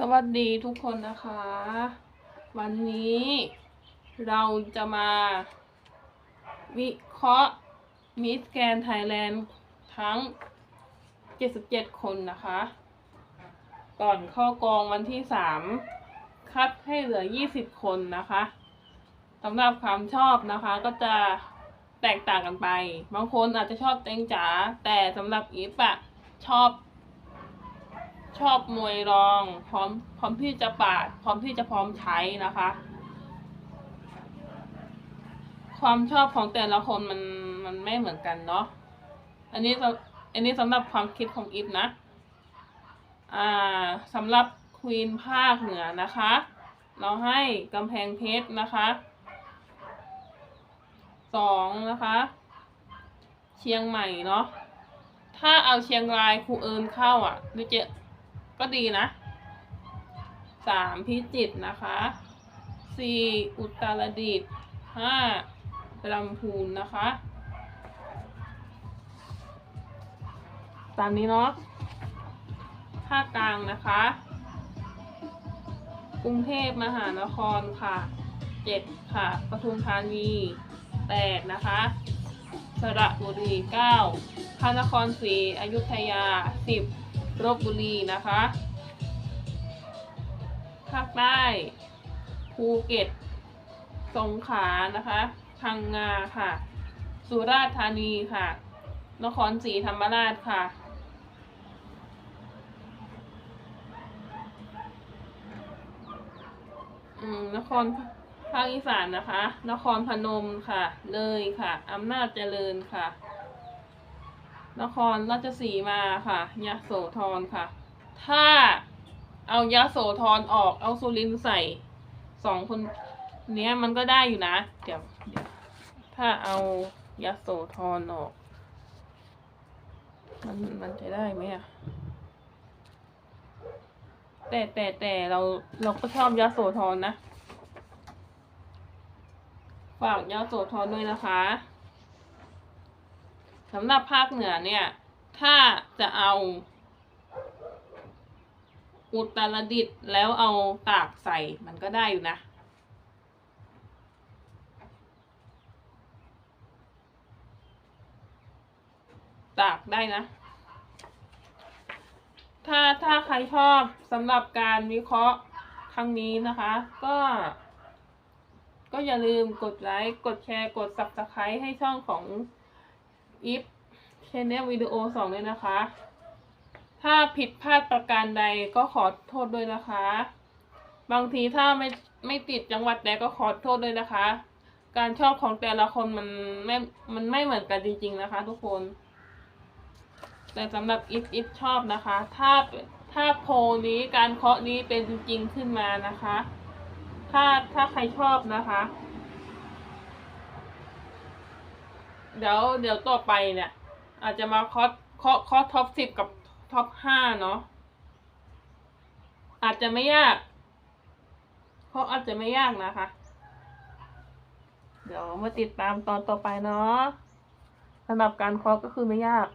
สวัสดีทุกคนนะคะ วันนี้เราจะมาวิเคราะห์มิสแกนไทยแลนด์ทั้ง 77 คนนะคะ ก่อนเข้ากองวันที่ 3 คัดให้เหลือ 20 คนนะคะสำหรับความชอบนะคะก็จะแตกต่างกันไป บางคนอาจจะชอบเต็งจ๋าแต่สำหรับอีฟอะชอบ ชอบมวยรอง พร้อมพร้อมที่จะปาด พร้อมที่จะพร้อมใช้นะคะ ความชอบของแต่ละคนมันมันไม่เหมือนกันเนาะอันนี้อันนี้สำหรับความคิดของอีฟนะ อ่าสำหรับควีนภาคเหนือนะคะ เราให้กำแพงเพชรนะคะสองนะคะ เชียงใหม่เนาะถ้าเอาเชียงรายครูเอิญเข้าอะดูเจ ก็ดีนะสามพิจิตรนะคะสี่อุตรดิตถ์ห้าลำพูนนะคะ ตามนี้เนาะภาคกลางนะคะ กรุงเทพมหานครค่ะเจ็ดค่ะปทุมธานีแปดนะคะสระบุรีเก้าพระนครศรีอยุธยาสิบ ลบบุรีนะคะ ภาคใต้ภูเก็ต สงขลานะคะพังงาค่ะ สุราษฎร์ธานีค่ะ นครศรีธรรมราชค่ะ อืม นครภาคอีสานนะคะ นครพนมค่ะ เลยค่ะ อำนาจเจริญค่ะ นครราชสีมาค่ะยะโสธรค่ะ ถ้าเอายะโสธรออกเอาสุรินใส่สองคนเนี้ยมันก็ได้อยู่นะ เดี๋ยวเดี๋ยวถ้าเอายะโสธรออก มันมันจะได้ไหมอะแต่แต่แต่เราเราก็ชอบยาโสธรนะ ฝากยาโสธรด้วยนะคะ สำหรับภาคเหนือเนี่ย ถ้าจะเอา อุตรดิตถ์แล้วเอาตากใส่มันก็ได้อยู่นะตากได้นะ ถ้าถ้าใครชอบสำหรับการวิเคราะห์ครั้งนี้นะคะ ก็ ก็อย่าลืมกดไลค์ กดแชร์ กด subscribe ให้ช่องของ if channel วิดีโอสองด้วยนะคะ ถ้าผิดพลาดประการใดก็ขอโทษด้วยนะคะ บางทีถ้าไม่ไม่ติดจังหวัดใดก็ขอโทษด้วยนะคะ การชอบของแต่ละคนมันไม่มันไม่เหมือนกันจริง ๆ นะคะ ทุกคน แต่สำหรับอิฟอิฟชอบนะคะ ถ้าถ้าโพลนี้การเคาะนี้เป็นจริงขึ้นมานะคะ ถ้าถ้าใครชอบนะคะ เดี๋ยวเดี๋ยวต่อไปเนี่ย อาจจะมาเคาะเคาะเคาะท็อปสิบกับท็อปห้าเนาะอาจจะไม่ยากเพราะอาจจะไม่ยากนะคะ เดี๋ยวมาติดตามตอนต่อไปเนาะสำหรับการเคาะก็คือไม่ยาก